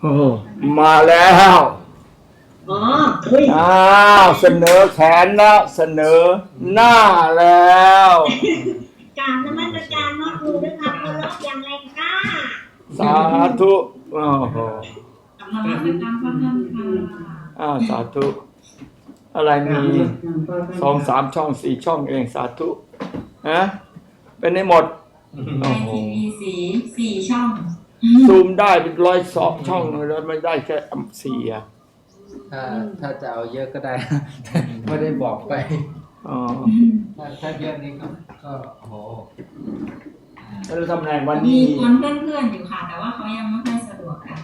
โอ้มาแล้วอ๋อเฮ้ยอ้าวเสนอแขนแล้วเสนอหน้าแล้วกรารนมัสการพ่อครูด้วยครับเคารพอย่างแรงกล้าสาธุโอ้โหกำลังมาเป็นตามพระท่านค่ะอ้าวสาธุ อะไรมีสองสามช่องสี่ช่องเองสาธุฮะเป็นในหมดในทีวีสีสี่ช่อง ซูมได้เป็นร้อยสองช่องเลยแล้วไม่ได้แค่อันสี่อะถ้าถ้าจะเอาเยอะก็ได้ ไม่ได้บอกไปอ๋อถ้าถ้าเยอะนี้ก็ก็โอ้โหแล้วเราทำไงวันมีนี้ คนเพื่อนๆอยู่ค่ะ แต่ว่าเขายังไม่ค่อยสะดวกกัน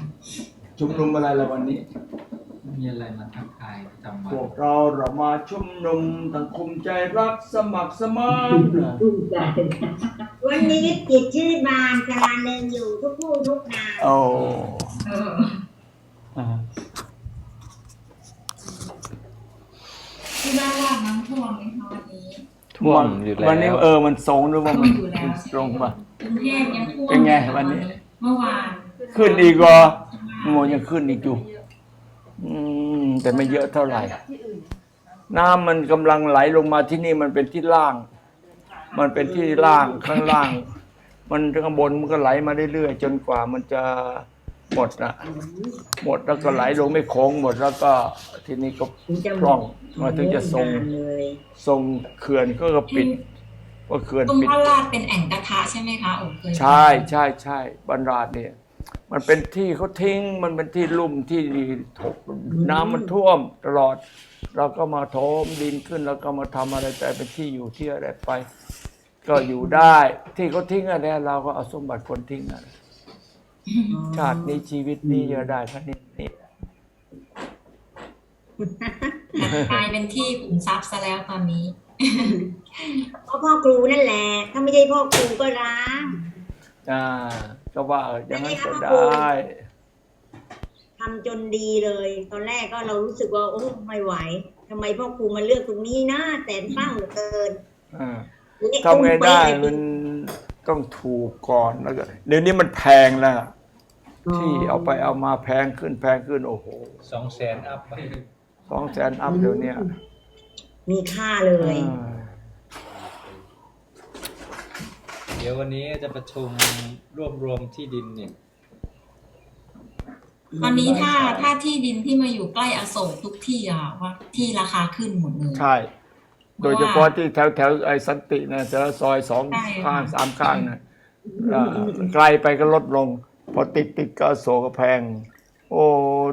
ชุมนุมอะไรละวันนี้ มีอะไรมาทักทายประจำวัพวนกเราเรามาชุมนุมสังคมใจรักสมัครสมานนะ วันนี้ติดชื่อบานกำลังเดินอยู่ทุกผู้ทุกนามโอ้เอออ่าที่บ้านว่าน้ำท่วมไหมคะวันนี้ท่วมอยู่แล้ววันนี้เออมันทรงหรือว่าท่วมัมนอยู่แล้วตรงป่ะกรุงเทพยังท่วมเป็นไงวันนี้ เมื่อวานขึ้นอีกเหรอโมยังขึ้นอีกอยู่อืมแต่ไม่เยอะเท่าไหร่น้ำมันกำลังไหลลงมาที่นี่มันเป็นที่ล่าง มันเป็นที่ล่างข้างล่าง มันข้างบนมันก็ไหลมาเรื่อยๆจนกว่ามันจะหมดนะหมดแล้วก็ไหลลงไม่โค้งหมดแล้วก็ทีนี้ก็ถึงจะพร่องมาถึงจะทรงนานเลยทรงเขื่อนก็ก็ปิดว่าเขื่อนตรงปิด พระราชเป็นแอ่งกระทะใช่ไหมคะโอ้เคยใช่ใช่ใช่บรรดาดเนี่ย มันเป็นที่เขาทิ้งมันเป็นที่ลุ่มที่ถกน้ำมันท่วมตลอด เราก็มาโถมดินขึ้นแล้วก็มาทำอะไรแต่เป็นที่อยู่ที่อะไรไป ก็อยู่ได้ ที่เขาทิ้งอะไรเราก็เอาสมบัติคนทิ้งอะไรชาตินี้ชีวิตนี้จะได้เท่านี้นี่กลายเป็นที่ขุมทรัพย์ซะแล้วตอนนี้เพราะพ่อครูนั่นแหละ ถ้าไม่ใช่พ่อครูก็ร้างอ่าก็ว่าเอออย่างนั้นก็ได้ทำจนดีเลย ตอนแรกก็เรารู้สึกว่าโอ้ไม่ไหวทำไมพ่อครูมาเลือกตรงนี้นะแต่เศร้าเหลือเกินอ่า ทำไงได้มันต้องถูกก่อนแล้วก็เดี๋ยวนี้มันแพงแล้วที่เอาไปเอามาแพงขึ้นแพงขึ้นโอ้โหสองแสนอัพไปสองแสนอัพเดี๋ยวเนี้ยมีค่าเลย อ่า เดี๋ยววันนี้จะประชุมรวบรวมที่ดินเนี่ย ตอนนี้ถ้าถ้าที่ดินที่มาอยู่ใกล้อโศกทุกที่อะว่าที่ราคาขึ้นหมดเลย ใช่ โดยเฉพาะที่แถวแถวไอ้สันตินะแต่ละซอยสองใช่ค่ะข้างสามข้างนะอ่าไกลไปก็ลดลง พอติดติดก็โศกแพง โอ้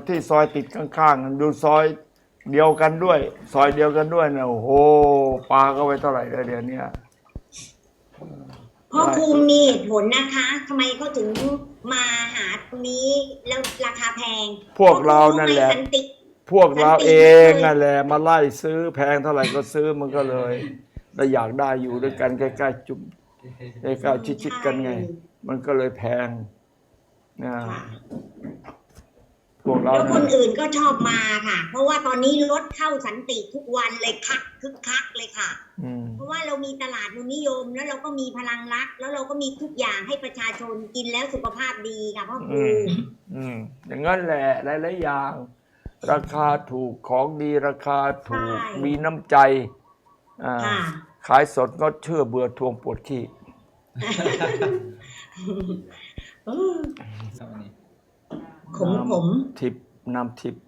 ที่ซอยติดข้างๆดูซอยเดียวกันด้วย ซอยเดียวกันด้วยนะโอ้โหปลาก็ไปเท่าไหร่แล้วเดี๋ยวเนี้ยพ่อครูมีเหตุผลนะคะทำไมเขาถึงมาหาตรงนี้แล้วราคาแพง พวกเรานั่นแหละ พ่อครูไม่สันติพวกเราเองนั่นแหละมาไล่ซื้อแพงเท่าไหร่ก็ซื้อมันก็เลยเราอยากได้อยู่ด้วยกันใกล้ๆจุ่มใกล้ๆชิดๆกันไง มันก็เลยแพงนะค่ะพวกเราแล้วคนะนอื่นก็ชอบมาค่ะ เพราะว่าตอนนี้รถเข้าสันติทุกวันเลยคักคึกคักเลยค่ะอืมเพราะว่าเรามีตลาดนุนนิยม แล้วเราก็มีพลังรัก แล้วเราก็มีทุกอย่างให้ประชาชนกินแล้วสุขภาพดีค่ะพ่อคอืรูมอืมอย่างนั้นแหละหลายๆอย่าง ราคาถูกของดีราคาถูกมีน้ำใจอ่าค่ะ ขายสดงดเชื่อเบื่อทวงปวดขี้เออเท่านี้ขมขมทิพย์น้ำทิพย์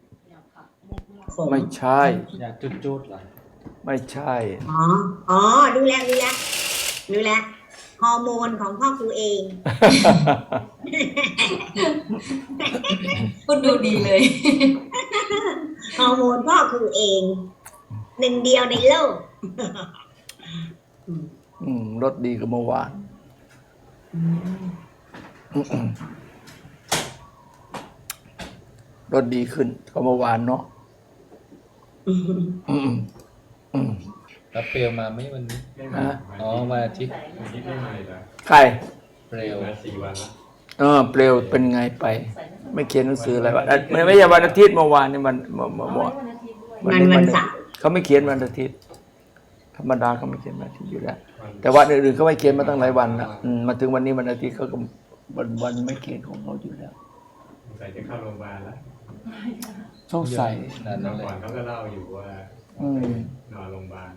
ขมไม่ใช่ อยากจุดๆเหรอไม่ใช่ อ๋อ อ๋อ ดูแลดูแลดูแลฮอร์โมนของพ่อครูเอง พูดดูดีเลย ฮอร์โมนพ่อครูเอง หนึ่งเดียวในโลก อืมรถดีกว่าเมื่อวานรถดีขึ้นกว่าเมื่อวานเนาะอืมอืมแล้วเปลวมาไหมวันนี้ ฮะอ๋อวันอาทิตย์ใคร เปลว เออเปลวเป็นไงไป ไม่เขียนหนังสืออะไรวะเอ้ยไม่ไม่ใช่วันอาทิตย์เมื่อวานนี่มันเมื่อเมื่อเมื่อวันวันเสาร์ เขาไม่เขียนวันอาทิตย์ ธรรมดาเขาไม่เขียนวันอาทิตย์อยู่แล้ว แต่วันอื่นๆเขาไม่เขียนมาตั้งหลายวันละอืมมาถึงวันนี้วันอาทิตย์เขาก็วันวันไม่เขียนของเขาอยู่แล้วใส่ส่จะเข้าโรงพยาบาลแล้วสงสัยนั่นเมื่อเลยก่อนเขาก็เล่าอยู่ว่าอืม นอนโรงพยาบาล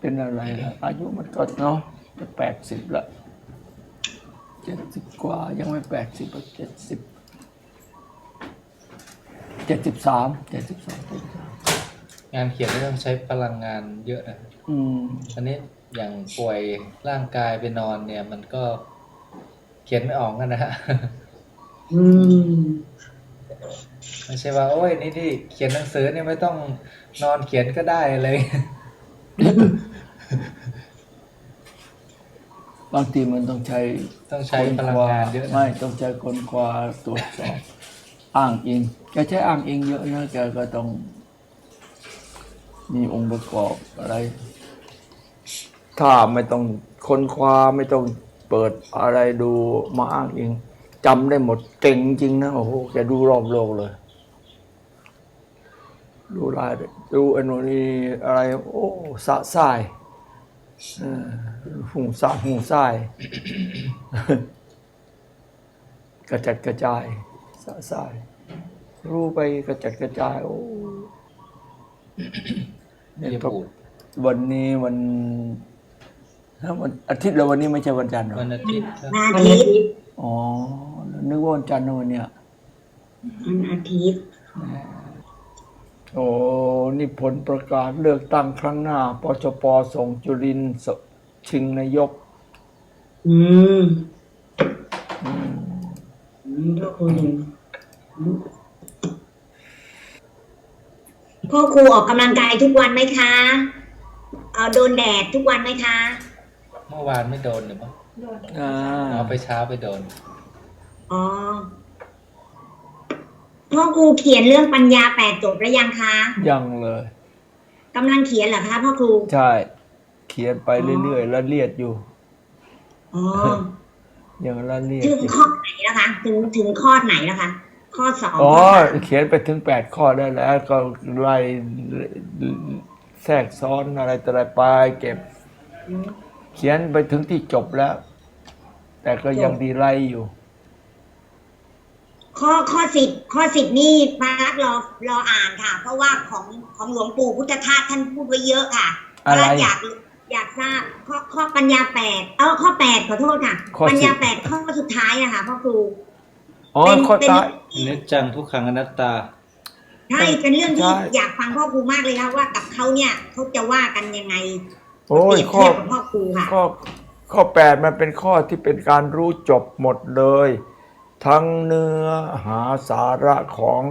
เป็นอะไรล่ะอายุมันก็เนาะจะแปดสิบละ เจ็ดสิบกว่ายังไม่แปดสิบเจ็ดสิบเจ็ดสิบสามเจ็ดสิบสองเจ็ดสิบสามงานเขียนนี่ต้องใช้พลังงานเยอะนะอืมอันนี้อย่างป่วยร่างกายไปนอนเนี่ย มันก็เขียนไม่ออกกันนะฮะอืมไม่ใช่ว่า โอ้ยนี่ที่เขียนหนังสือเนี่ยไม่ต้องนอนเขียนก็ได้เลย บางทีมันต้องใช้ต้องใช้พลังงานเยอะนะ ไม่ต้องใช้คนคว้าตรวจสอบอ้างอิงแกใช้อ้างอิงเยอะนะแกก็ต้อง มีองค์ประกอบอะไร ถ้าไม่ต้องค้นคว้าไม่ต้องเปิดอะไรดูมาอ้างอิงจำได้หมดเก่งจริงนะโอ้โหแกดูรอบโลกเลย ดูรายดูอนนุนีอะไร โอ้สะสายเออ หุงสะหุงสายกระจัดกระจายสะสาย รู้ไปกระจัดกระจาย โอ้ไม่ได้พูดวันนี้วันฮะวันอาทิตย์แล้ววันนี้ไม่ใช่วันจันทร์เหรอวันอาทิตย์ครับวันอาทิตย์อ๋อนึกว่าวันจันทร์นะวันเนี้ยวันอาทิตย์โอ้ นี่ผลประกาศเลือกตั้งครั้งหน้าปชปส่งจุรินทร์สชิงนายก อืมอืมพ่อครูหนึ่งพ่อครูออกกำลังกายทุกวันไหมคะ เอาโดนแดดทุกวันไหมคะ เมื่อวานไม่โดนหรือมั้งอ่าเอาไปเช้าไปโดน อ๋อ พ่อครูเขียนเรื่องปัญญาแปดจบแล้วยังคะยังเลยกำลังเขียนเหรอคะพ่อครู ใช่ เขียนไปเรื่อยๆละเลียดอยู่อ๋อยังละเลียดถึงอยู่ข้อไหนแล้วคะถึงถึงข้อไหนแล้วคะข้อสองอ๋อข้อสามเขียนไปถึงแปดข้อได้แล้ว ก็ไล่แทรกซ้อนอะไรต่ออะไรไปเก็บ เขียนไปถึงที่จบแล้ว แต่ก็ยังดีไล่อยู่ ข้อข้อสิบข้อสิบนี่พระรักรอรออ่านค่ะ เพราะว่าของของหลวงปู่พุทธทาสท่านพูดไว้เยอะค่ะพอะไรระรักอยากอยากทราบข้อข้อปัญญาแปดเออข้อแปดขอโทษค่ะ ข้อปัญญาสิบแปดข้อสุดท้ายนะคะพ่อครู อ๋อเป็นข้อเป็น ตาย อนิจจังทุกขังอนัตตา ใช่เป็นเรื่องที่ใช่ อยากฟังพ่อครูมากเลยค่ะว่ากับเขาเนี่ยเขาจะว่ากันยังไงโอ้ยเปรีบข้อ เทียบกับพ่อครูค่ะ ข้อข้อแปดมันเป็นข้อที่เป็นการรู้จบหมดเลย ทั้งเนื้อหาสาระของ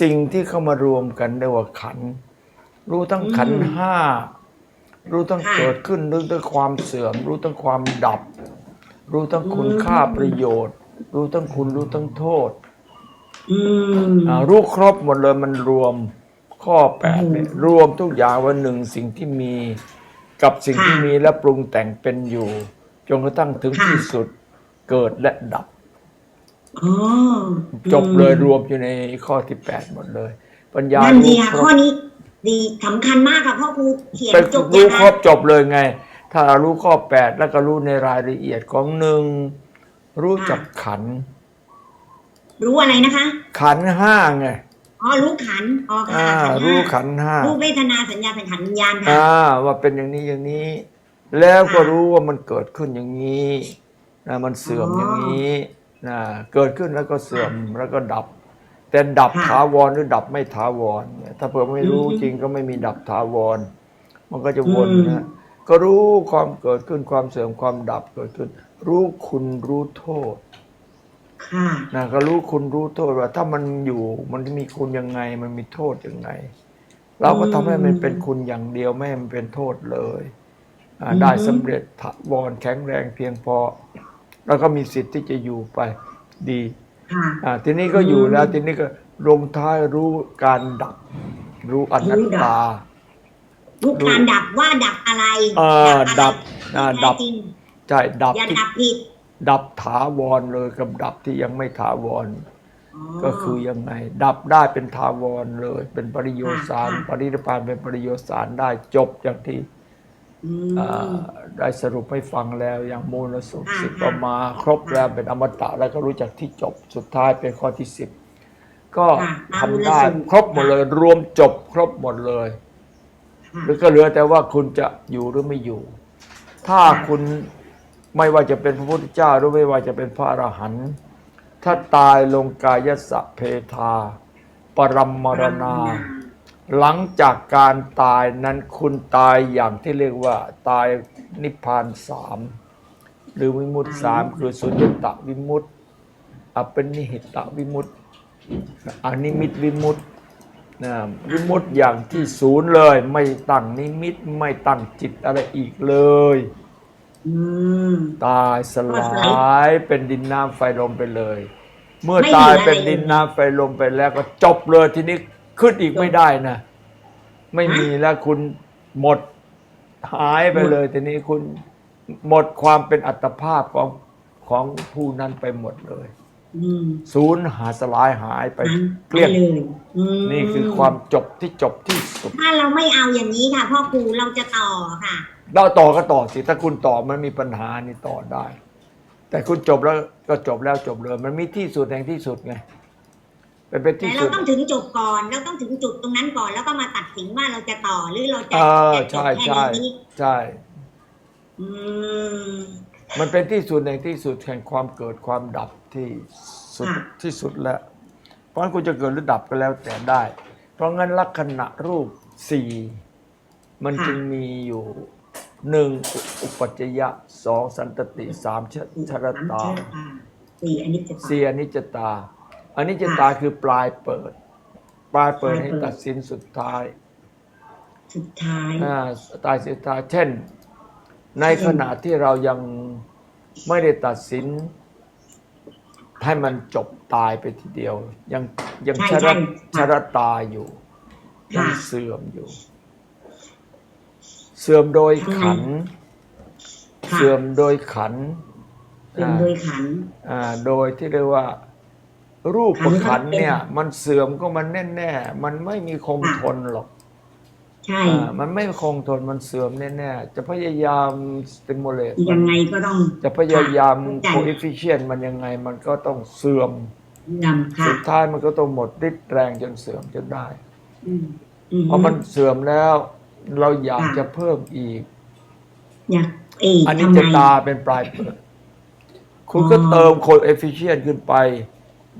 สิ่งที่เข้ามารวมกันเรียกว่าขัน รู้ทั้งขันห้ารู้ทั้งเกิดขึ้นรู้ทั้งความเสื่อม รู้ทั้งความดับ รู้ทั้งคุณค่าประโยชน์ รู้ทั้งคุณรู้ทั้งโทษรู้ครบหมดเลยมันรวมข้อแปดเนี่ยรวมทุกอย่างว่าหนึ่งสิ่งที่มีกับสิ่งที่มีและปรุงแต่งเป็นอยู่ จนกระทั่งถึงที่สุดเกิดและดับ จบเลยรวมอยู่ในข้อที่แปดหมดเลย ปัญญานั่นดีรู้ค่ะครข้อบนี้ ดีสำคัญมากค่ะพ่อครูเขียนเป็นจบรู้ยังครคะบจบเลยไง ถ้ารู้ข้อแปดแล้วก็รู้ในรายละเอียดของหนึ่งรู้จักขันธ์รู้อะไรนะคะ ขันธ์ห้าไงอ๋อรู้ขันธ์อ๋อค่ะอ่าขันธ์รู้ห้าขันธ์ห้ารู้เวทนาสัญญาสังขารวิญญาณค่ะอ่าว่าเป็นอย่างนี้อย่างนี้ แล้วก็ค่ะรู้ว่ามันเกิดขึ้นอย่างนี้นะมันเสื่อมอ๋อออย่างนี้ นะเกิดขึ้นแล้วก็เสื่อมแล้วก็ดับ แต่ดับค่ะถาวรหรือดับไม่ถาวรเนี่ยถ้าเผื่อไม่รู้อืมจริงก็ไม่มีดับถาวร มันก็จะวนอืมนะก็รู้ความเกิดขึ้นความเสื่อมความดับเกิดขึ้น รู้คุณรู้โทษค่ะนะก็รู้คุณรู้โทษว่า ถ้ามันอยู่มันมีคุณยังไงมันมีโทษยังไง เราก็ทำให้มันเป็นคุณอย่างเดียวไม่ให้มันเป็นโทษเลยอ่าอืมได้สำเร็จถาวรแข็งแรงเพียงพอ แล้วก็มีสิทธิ์ที่จะอยู่ไปดีค่ะอ่าทีนี้ก็อยู่แล้ว ทีนี้ก็ลงท้ายรู้การดับ รู้อนัตตารู้การดับว่าดับอะไรเอออะไรดับอ่าที่ดับแท้จริงใช่ดับอย่าที่ดับผิดดับถาวรเลยกับดับที่ยังไม่ถาวรอ๋อก็คือยังไง ดับได้เป็นทาวรเลย เป็นปริโยสารค่ะค่ะปรินิพพานเป็นปริโยสารได้จบอย่างที่อืมอ่า ได้สรุปให้ฟังแล้วอย่างมูลสุขอ่าสิบค่ะประมาครบแล้วเป็นอมตะแล้วก็รู้จักที่จบสุดท้ายเป็นข้อที่สิบก็ค่ะทำได้ตามมูลสุขครบหมดเลยรวมจบครบหมดเลยค่ะหรือก็เหลือแต่ว่าคุณจะอยู่หรือไม่อยู่ ถ้าค่ะคุณไม่ว่าจะเป็นพระพุทธเจ้าหรือไม่ว่าจะเป็นพระอรหันต์ถ้าตายลงกายสะเพทา ปรัมมรณา หลังจากการตายนั้นคุณตายอย่างที่เรียกว่า ตายนิพพานสามหรือวิมุตติสามคือสุญญตวิมุตติอัปปนิหิตวิมุตติอนิมิตวิมุตตินะวิมุตติอย่างที่ศูนย์เลย ไม่ตั้งนิมิตไม่ตั้งจิตอะไรอีกเลยอืมตายสลายเป็นดินน้ำไฟลมไปเลย เมื่อไม่เหลือตายเป็นอะไรเลยดินน้ำไฟลมไปแล้วก็จบเลยทีนี้ ขึ้นอีกไม่ได้นะ ไม่มีแล้วคุณหมดหายไปเลยทีนี้คุณหมดความเป็นอัตภาพของของผู้นั้นไปหมดเลยอืมศูนย์หาสลายหายไปนั้นเกลี้ยงไปเลยอืมนี่คือความจบที่จบที่สุด ถ้าเราไม่เอาอย่างนี้ค่ะพ่อครูเราจะต่อค่ะ เราต่อก็ต่อสิ ถ้าคุณต่อมันมีปัญหานี่ต่อได้ แต่คุณจบแล้วก็จบแล้วจบเลย มันมีที่สุดแห่งที่สุดไง เป็นเป็นแต่ที่เราสุด ต้องถึงจบก่อนเราต้องถึงจุดตรงนั้นก่อน แล้วก็มาตัดสินว่าเราจะต่อหรือเราจะเออจะจบใช่แค่ใช่นี้ใช่ อืม มันเป็นที่สุดแห่งที่สุดแห่งความเกิดความดับที่สุดค่ะ ที่สุดแล้ว เพราะฉะนั้นคุณจะเกิดหรือดับก็แล้วแต่ได้ เพราะงั้นลักษณะรูปสี่มันจึงมีอยู่หนึ่งอุปัจจยะสองสันตติสามชชรตา สี่อันนี้จะต่อสี่อนิจจตา อนิจจตาคือปลายเปิด ปลายเปิดปลายให้เปิดตัดสินสุดท้าย สุดท้ายอ่าตายสุดท้าย เช่น ในขณะที่เรายังไม่ได้ตัดสิน ให้มันจบตายไปทีเดียว ยังยังใช่ชรใช่ชรตาอยู่ยังค่ะเสื่อมอยู่ เสื่อมโดยขันธ์ค่ะเสื่อมโดยขันธ์เสื่อมโดยขันธ์อ่า โดยที่เรียกว่า รูปประขันธ์เนี่ย มันเสื่อมก็มันแน่ๆมันไม่มีคงทนหรอกใช่อ่ามันไม่คงทนมันเสื่อมแน่ๆจะพยายามสติมูลเลตยังไงก็ต้อง จะพยายามค่ะโคเอฟฟิเชียนมันยังไงมันก็ต้องเสื่อมนำค่ะสุดท้ายมันก็ต้องหมดฤทธิ์แรงจนเสื่อมจนได้อืมอืเพราะมันเสื่อมแล้ว เราอยากค่ะจะเพิ่มอีกอยากเอีกอันนี้ทำไมจะตาเป็นปลายเปิดคุณก็อ๋อเติมโคเอฟฟิเชียนขึ้นไป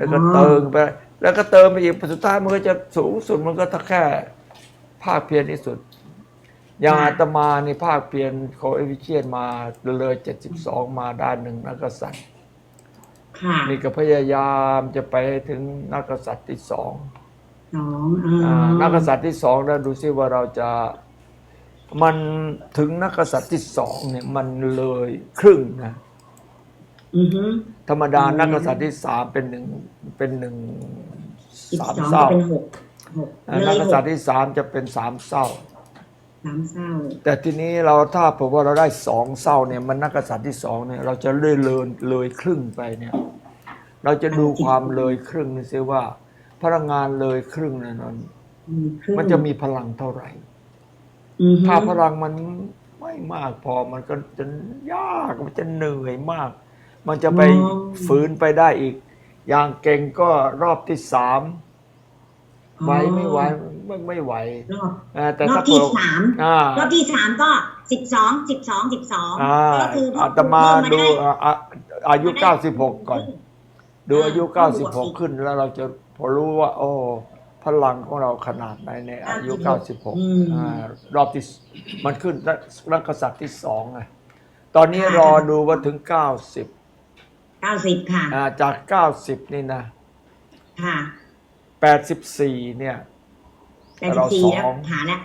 แล้วก็อ๋อเติมไป แล้วก็เติมไปอีกสุดท้ายมันก็จะสูงสุดมันก็ถ้าแค่ภาคเพียรที่สุด อย่างอาตมานี่ภาคเพียรโคเอฟฟิเชียนมาเลยเจ็ดสิบสองมาด้านหนึ่งนักกษัตริย์ค่ะนี่ก็พยายามจะไปให้ถึงนักกษัตริย์ที่สองสองเอออ่านักกษัตริย์ที่สองแล้วดูซิว่าเราจะมันถึงนักกษัตริย์ที่สองเนี่ยมันเลยครึ่งนะอือฮึ ธรรมดาอืมนักกษัตริย์ที่สามเป็นหนึ่งเป็นหนึ่งสิบสามสองเศร้าเป็นหกหกอ่าเลนักยกหษัตกริย์ที่สามจะเป็นสามเศร้า สามเศร้าแต่ทีนี้เราถ้าผมว่าเราได้สองเศร้าเนี่ยมันนักกษัตริย์ที่สองเนี่ยเราจะเลยเลยเลยครึ่งไปเนี่ย เราจะดูความเลยครึ่งนี่ซิว่าพลังงานเลยครึ่งเนยนั้นอืมครึ่งมันจะมีพลังเท่าไหร่ อือฮึถ้าพลังมันไม่มากพอมันก็จะยากมันจะเหนื่อยมาก มันจะไปฝืนไปได้อีก อย่างเก่งก็รอบที่สามไหวไม่ไหวไม่ไม่ไหวรอบอ่าแต่รอถ้าบที่เผื่อสามอ่ารอบที่สามก็สิบสองสิบสองสิบสองอ่าก็คืออาตมาเพิ่ดูได้อ่าอ่าอายุมาได้เก้าสิบหกก่อน ดูอายุอ่าเก้าสิบหกขึ้นแล้วเราจะพอรู้ว่า โอ้พลังของเราขนาดไหนในอายุเก้าสิบหกอืมอ่ารอบที่สมันขึ้นรักษัตริย์ที่สองไงตอนนี้ค่ะรอดูว่าถึงเก้าสิบ เก้าสิบค่ะ อ่าจากเก้าสิบนี่นะค่ะแปดสิบสี่เนี่ย แปดสิเราบสี่สแล้วองหาแล้ว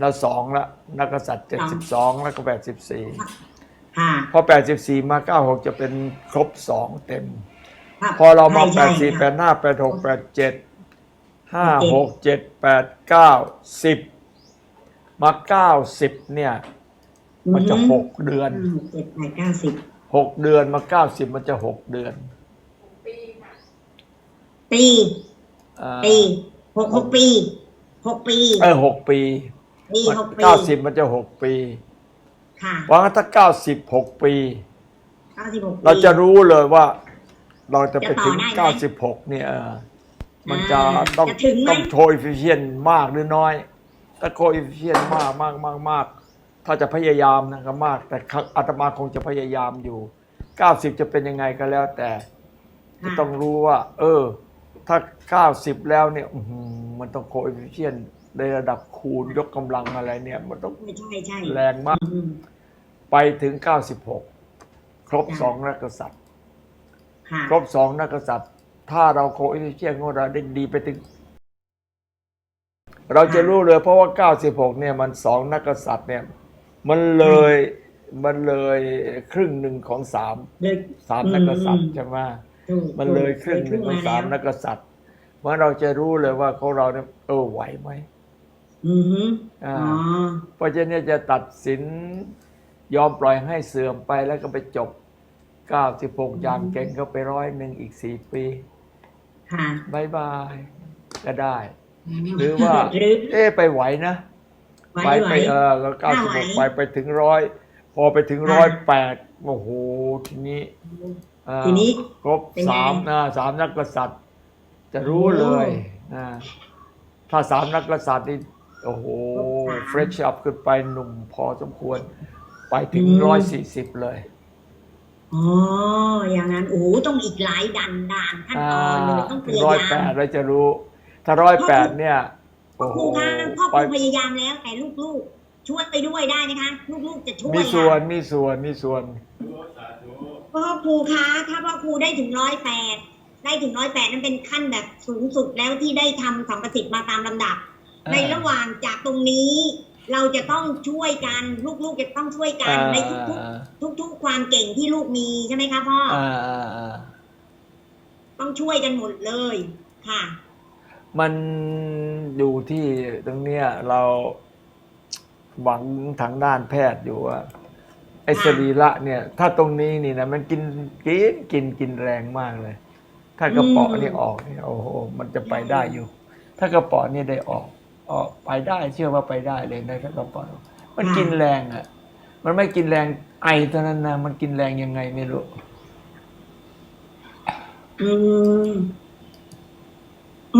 เราสองละนักษัตริย์เจ็ดสิบสองแล้วก็แปดสิบสี่ค่ะพอแปดสิบสี่มาเก้าหกจะเป็นครบสองเต็มครับพอเรามาแปใช่ดสี่ใช่แปค่ะ ดห้าแปดหกแปดเจ็ดห้าโอเคหกเจ็ดแปดเก้าสิบมาเก้าสิบเนี่ย มันจะอือฮึ หกเดือน ห้าหกเจ็ดแปดเก้าสิบ หกเดือนมาเก้าสิบมันจะหกเดือนปีอ่าปีหกหกปีหกปีเออหกปีปีหกปีเก้าสิบมันจะหกปีค่ะว่าถ้าเก้าสิบหกปี เก้าสิบหกเราจะรู้เลยว่า เราจะไปถึงจะต่อได้ไหม เก้าสิบหกเนี่ยเออมันจะอ่าต้องจะถึงไหมต้องโทยฟิเชียนมากหรือน้อย ถ้าโคอิฟิเชียนมากมากมากมาก ถ้าจะพยายามนะครับมาก แต่อาตมาคงจะพยายามอยู่ 90 จะเป็นยังไงก็แล้วแต่จะค่ะต้องรู้ว่า เออ ถ้า 90 แล้วเนี่ยอื้อหือมันต้องโคอิฟิเชียนในระดับคูณยกกำลังอะไรเนี่ย มันต้องไม่ใช่ใช่แรงมากอืมไปถึง 96 ครบจ้ะสองนักกษัตริย์ค่ะครบสองนักกษัตริย์ ถ้าเราโคอิฟิเชียนของเราได้ดีไปถึงเราจะรู้เลยเพราะว่า 96 เนี่ยมันสองนักกษัตริย์เนี่ย มันเลยมันเลยครึ่งหนึ่งของสามเลยสามนักกษัตริย์อืมใช่ไหมถูกมันเลยครึ่งหนึ่งของสามเลยนักกษัตริย์เพราะเราจะรู้เลยว่าของเราเนี่ยเออไหวไหมอือฮึอ่าอ๋อเพราะฉะนั้นจะตัดสินยอมปล่อยให้เสื่อมไปแล้วก็ไปจบ96อย่างเก่งก็ไปร้อยหนึ่งอีก4ปีค่ะบายบายก็ได้ หรือว่าหรือเอ๊ะไปไหวนะ ไหวไปไหวไปเออก็เก้าน่าสิบไหวหกไปไปถึงร้อยพอไปถึงอ่าร้อยแปดโอ้โหทีนี้อ่าทีนี้ครบเป็นไงสามนะสามนักกษัตริย์ จะรู้เลยนะถ้าสามนักกษัตริย์นี่โอ้โหครบสามเฟรชอัพขึ้นไปหนุ่มพอสมควร ไปถึงอืมร้อยสี่สิบเลยอ๋ออย่างนั้นโอ้โหต้องอีกหลายดันด่านขั้นอ่าตอนเลยต้องพถึงยาร้อยยาแปมดแล้วจะรู้ ถ้าร้อยแปดเนี่ย พ่อโอ้คโหรูคะพ่อคไปรูพยายามแล้วแต่ลูกๆ ช่วยไปด้วยได้นะคะ ลูกๆจะช่วยมีส่วนค่ะมีส่วนมีส่วนพ่อครูคะถ้าพ่อครูได้ถึงร้อยแปดได้ถึงร้อยแปดนั้นเป็นขั้นแบบสูงสุดแล้วที่ได้ทำสัมประสิทธิ์มาตามลำดับอ่าในระหว่างจากตรงนี้ เราจะต้องช่วยกันลูกๆจะต้องช่วยกันอ่าในทุกๆทุกๆความเก่งที่ลูกมีใช่ไหมคะพ่อออ่าอ่าอ่าต้องช่วยกันหมดเลยค่ะ มัน อยู่ที่ตรงเนี้ยเราหวังทางด้านแพทย์อยู่ว่าไอ้สรีระเนี่ย ถ้าตรงนี้นี่นะมันกินกินกินกินแรงมากเลย ถ้ากระเป๋อนี่ออกเนี่ยโอ้โหมันจะไปได้อยู่ ถ้ากระเป๋อนี่ได้ออกออกไปได้เชื่อว่าไปได้เลยนะถ้ากระเป๋อมันกินแรงอะ มันไม่กินแรงไอเท่านั้นนะมันกินแรงยังไงไม่รู้ อืม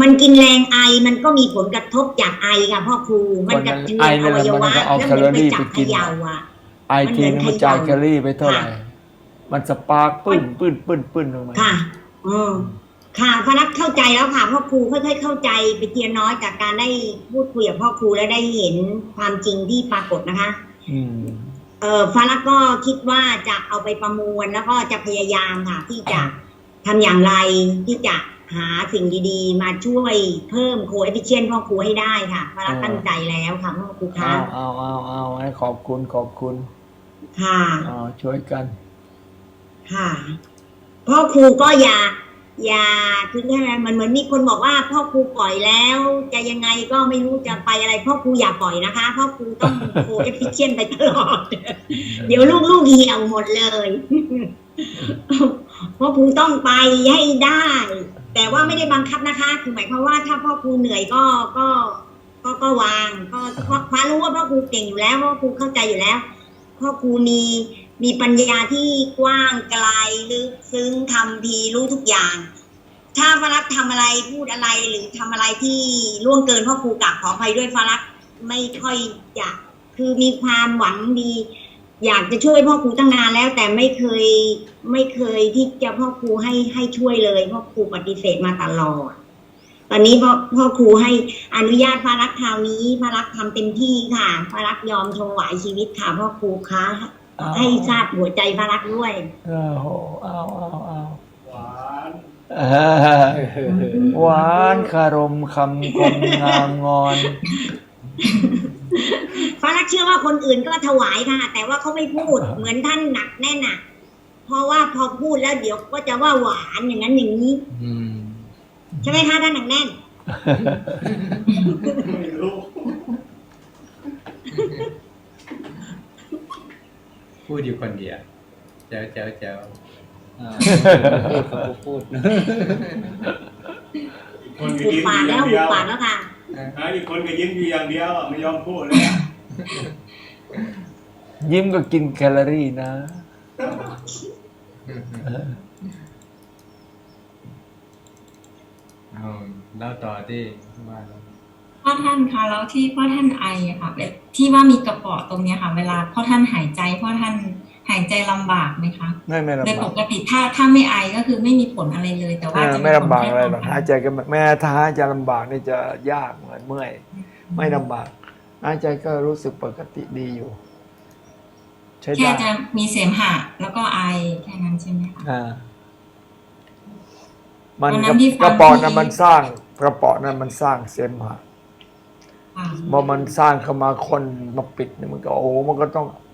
มันกินแรงไอมันก็มีผลกระทบจากไอค่ะพ่อครู มันกระเทือนไออเนี่ยวัยวะมันก็เอาแล้วมันไปแคลอรี่จับไปเขกินย่าอะไอทีนึงมันจ่ายแคลอรี่ไปเท่าไหร่ค่ะมันสปาร์กปื้นปื้นปื้นปื้นลงมาค่ะอืมค่ะพนักเข้าใจแล้วค่ะพ่อครูค่อยๆเข้าใจไปเทียน้อยจากการได้พูดคุยกับพ่อครูและได้เห็นความจริงที่ปรากฏนะคะ อืมเออฟ้าลักก็คิดว่าจะเอาไปประมวลแล้วก็จะพยายามค่ะ ที่จะทำอย่างไรที่จะ หาสิ่งดีๆ มาช่วยเพิ่มโคเอฟิเชียนพ่อครูให้ได้ค่ะฟ้าลักตั้งใจแล้วค่ะพ่อครูคะเอาเอาเอาเอาให้ขอบคุณขอบคุณ ค่ะอ๋อช่วยกัน ค่ะพ่อครูก็อย่า อย่าคือแค่นั้นมันเหมือนมีคนบอกว่า พ่อครูปล่อยแล้ว จะยังไงก็ไม่รู้จะไปอะไร พ่อครูอย่าปล่อยนะคะ พ่อครูต้องโคเอฟิเชียนไปตลอด เดี๋ยวลูกๆเหี่ยวหมดเลยพ่อครูต้องไปให้ได้ แต่ว่าไม่ได้บังคับนะคะ คือหมายความว่าถ้าพ่อครูเหนื่อยก็ก็ก็ก็วางก็ก็ฟ้ารู้ว่าพ่อครูเก่งอยู่แล้วพ่อครูเข้าใจอยู่แล้ว พ่อครูมีมีปัญญาที่กว้างไกลลึกซึ้งทำดีรู้ทุกอย่าง ถ้าฟารักทำอะไรพูดอะไรหรือทำอะไรที่ล่วงเกินพ่อครูกลับขออภัยด้วยฟารักไม่ค่อยจะคือมีความหวังดี อยากจะช่วยพ่อครูตั้งนานแล้ว แต่ไม่เคยไม่เคยที่จะพ่อครูให้ให้ช่วยเลยพ่อครูปฏิเสธมาตลอด ตอนนี้พ่อพ่อครูให้อนุญาตพารักคราวนี้พารักทำเต็มที่ค่ะพารักยอมถวายชีวิตค่ะพ่อครูคะเอาให้ทราบหัวใจพารักด้วยโอ้โหเอาเอาเอาหวานเออหวานคารมคำคมงามงอน ฟ้ารักเชื่อว่าคนอื่นก็ถวายค่ะ แต่ว่าเขาไม่พูดเหมือนท่านหนักแน่นอะ เพราะว่าพอพูดแล้วเดี๋ยวก็จะว่าหวานอย่างนั้นอย่างนี้อืมใช่ไหมคะท่านหนักแน่นไม่รู้พูดอยู่คนเดียวเจ้าเจ้าเจ้าอ่าพูดเขาก็พูดอีกคนก็หุบยิ้มปากอแล้ย่าวงหุเดีบยวปากแล้วค่ะ อะอีกคนก็ยิ้มอยู่อย่างเดียวอะไม่ยอมพูดเลยอะยิ้มก็กินแคลอรี่นะเอาเล่าต่อที่ว่าแล้วพ่อท่านคะแล้วที่พ่อท่านไออะค่ะแบบที่ว่ามีกระเป๋อตรงเนี้ยค่ะ เวลาพ่อท่านหายใจพ่อท่าน หายใจลำบากไหมคะไม่ไม่โดยลำปบากกติถ้าถ้าไม่ไอก็คือไม่มีผลอะไรเลย แต่เอว่าอจะไม่ลำบากอะไรหรอกผลหายใจก็ไม่แม้ถ้าหายใจลำบากนี่จะยากเหมือนเมื่อย ไม่ลำบาก หายใจก็รู้สึกปกติดีอยู่ใช้แค่ได้จะมีเสมหะแล้วก็ไอแค่นั้นใช่ไหมคะอ่ามันวันนั้กระนที่ฟังกระป๋องนั้นที่มันสร้างกระป๋องนั้นมันสร้างเสมหะค่ะพอมันสร้างเข้ามาคนมาปิดเนี่ยมันก็โอ้โหมันก็ต้องเอ่อ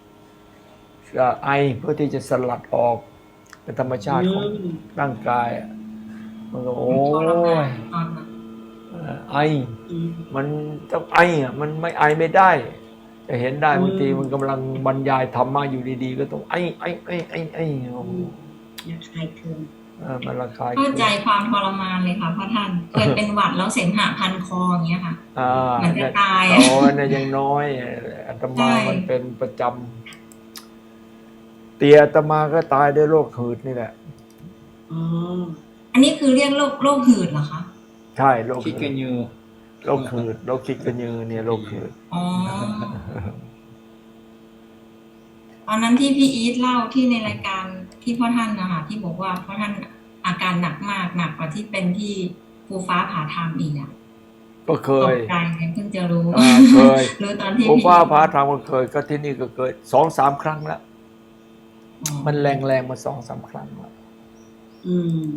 ไอเพื่อที่จะสลัดออกเป็นธรรมชาติของร่างกายอะมันก็โอ้ทรมานยตอนนั้นเอ่อไอ มันต้องไออะมันไม่ไอไม่ได้ จะเห็นได้บางทีมันกำลังบรรยายธรรมะอยู่ดีๆ ก็ต้องไอไอไอไอไออยากคลายเคืองเออมันระคายเข้าใจความทรมานเลยค่ะพ่อท่านเคยเป็นหวัดแล้วเสมหะพันคออย่างเงี้ยค่ะอ่าเหมือนจะเนี่ยตายอะโอ้ยเนี่ยยังน้อยอาตมาใช่มันเป็นประจำ เตียอาตมาก็ตายด้วยโรคหืดนี่แหละ อ๋อ อันนี้คือเรียกโรคโรคหืดเหรอคะ ใช่โรคคิดหืกัดนอยู่โรคหืดโรคคิดกันยืนเนี่ยโรคหืด อ๋อ ตอนนั้นที่พี่อีทเล่าที่ในรายการที่พ่อท่านนะคะที่บอกว่าพ่อท่านอาการหนักมากหนักกว่าที่เป็นที่ภูฟ้าผ่าทำอีกอะก็เคตยกใจเลยเพิ่งจะรู้อ่าเคย รู้ตอนที่ผมพี่ว่าพระธรรมก็เคยก็ที่นี่ก็เคยสองสามครั้งแล้วอ๋อ มันแรงแรงๆมาสองสามครั้งแล้วอืม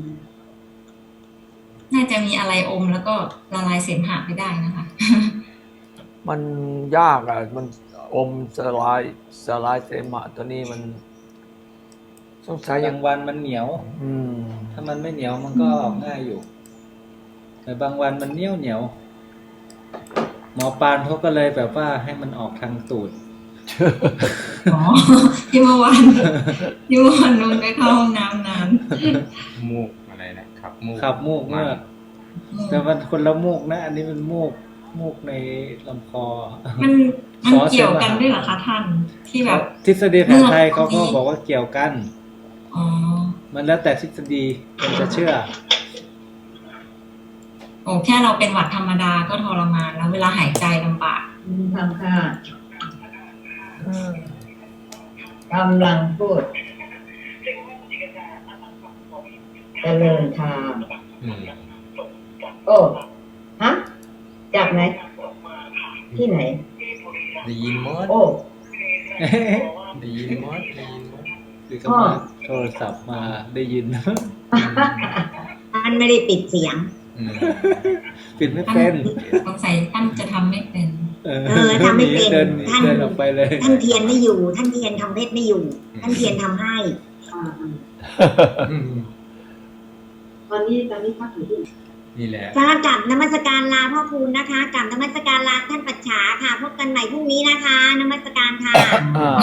น่าจะมีอะไรอมแล้วก็ละลายเสมหะไปได้นะคะ มันยากอะ มันอมสลายสลายเสมหะตัวนี้มันสงสัยบายังงวันมันเหนียว อืม ถ้ามันไม่เหนียวมันก็ออกง่ายอยู่ แต่บางวันมันเหนียวเหนียว หมอปานเขาก็เลยแบบว่าให้มันออกทางตูด อ๋อที่เมื่อวานที่เมื่อวานนูนไปเข้าห้องน้ำนานมูกอะไรนะขับมูกขับมูกเมื่อกแต่มันคนละมูกนะ อันนี้มันมูกมูกในลำคอ มันมันขอเสมหะเกี่ยวกันด้วยเหรอคะท่านที่แบบ ทฤษฎีแผนไทยเขาก็เมื่อกบอกว่าเกี่ยวกันอ๋อมันแล้วแต่ทฤษฎีคนจะเชื่อโอ้แค่เราเป็นหวัดธรรมดาก็ทรมานแล้วเวลาหายใจลำบากทำค่ะ กำลังพูดเจริญธรรมอืมโอ้ฮะจากไหน ที่ไหน ได้ยินหมดโอ้ ได้ยินหมดได้ยินหมดหรือก็มาโทรศัพท์มาได้ยิน ท่านไม่ได้ปิดเสียงอืมปิดไม่เป็น สงสัยท่านจะทำไม่เป็น เออเออทำไม่เป็นเดินหนีท่านเดินออกไปเลย ท่านเทียนไม่อยู่ ท่านเทียนทำเพชรไม่อยู่ ท่านเทียนทำให้อืมตอนนี้ตอนนี้พักอยู่ที่นี่แหละจ้ากลับนมัสการลาพ่อครูนะคะกลับนมัสการลาท่านปัจฉาค่ะ พบกันใหม่พรุ่งนี้นะคะ นมัสการค่ะอ่า